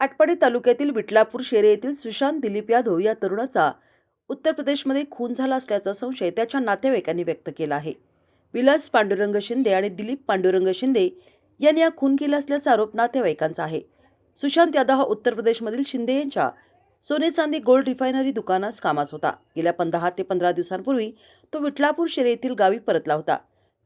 आटपाडी तालुक्यातील विटलापूर शेरे येथील सुशांत दिलीप यादव या तरुणाचा उत्तर प्रदेशमध्ये खून झाला असल्याचा संशय त्याच्या नातेवाईकांनी व्यक्त केला आहे. विलास पांडुरंग शिंदे आणि दिलीप पांडुरंग शिंदे यांनी हा खून केला असल्याचा आरोप नातेवाईकांचा आहे. सुशांत यादव हा उत्तर प्रदेशमधील शिंदे यांच्या सोने चांदी गोल्ड रिफायनरी दुकानास कामास होता. गेल्या पंधरा ते पंधरा दिवसांपूर्वी तो विठलापूर शेरे येथील गावी परतला होता.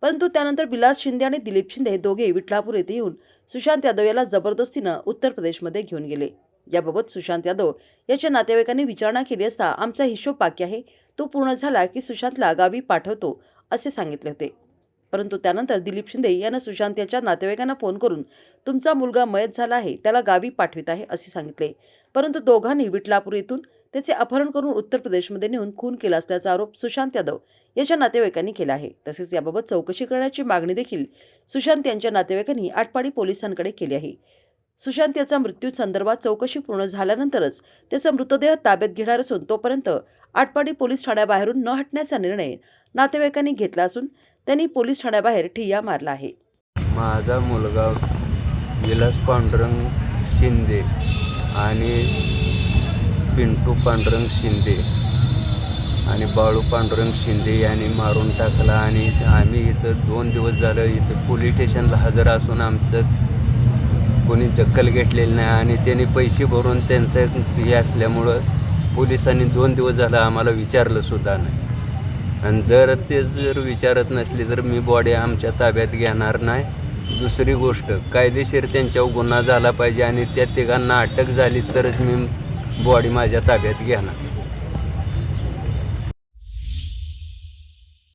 परंतु त्यानंतर विलास शिंदे आणि दिलीप शिंदे हे दोघे विठलापूर येथे येऊन सुशांत यादव याला जबरदस्तीनं उत्तर प्रदेशमध्ये घेऊन गेले. याबाबत सुशांत यादव याच्या नातेवाईकांनी विचारणा केली असता आमचा हिशोब बाकी आहे. तो पूर्ण झाला की सुशांतला गावी पाठवतो असे सांगितले होते. परंतु त्यानंतर दिलीप शिंदे यानं सुशांत याच्या नातेवाईकांना फोन करून तुमचा मुलगा मयत झाला आहे त्याला गावी पाठवित आहे असे सांगितले. परंतु दोघांनी विटलापूर येथून त्याचे अपहरण करून उत्तर प्रदेशमध्ये नेऊन खून केला असल्याचा आरोप सुशांत यादव याच्या नातेवाईकांनी केला आहे. तसेच याबाबत चौकशी करण्याची मागणी देखील सुशांत यांच्या नातेवाईकांनी आटपाडी पोलिसांकडे केली आहे. सुशांत याचा मृत्यू संदर्भात चौकशी पूर्ण झाल्यानंतरच त्याचा मृतदेह ताब्यात घेणार असून तोपर्यंत आटपाडी पोलीस ठाण्याबाहेरून न हटण्याचा निर्णय नातेवाईकांनी घेतला असून त्यांनी पोलीस ठाण्याबाहेर ठिय्या मारला आहे. माझा मुलगा विलास पांडुरंग शिंदे आणि पिंटू पांडुरंग शिंदे आणि बाळू पांडुरंग शिंदे यांनी मारून टाकला आणि आम्ही इथं दोन दिवस झालं इथं पोलीस स्टेशनला हजर असून आमचं कोणी दखल घेतलेली नाही आणि त्यांनी पैसे भरून त्यांचं हे असल्यामुळं पोलिसांनी दोन दिवस झालं आम्हाला विचारलं सुद्धा नाही. आणि जर ते जर विचारत नसली तर मी बॉडी आमच्या ताब्यात घेणार नाही. दुसरी गोष्ट कायदेशीर त्यांच्यावर गुन्हा झाला पाहिजे आणि त्या तिघांना अटक झाली तरच मी बॉडी माझ्या ताब्यात घ्या ना.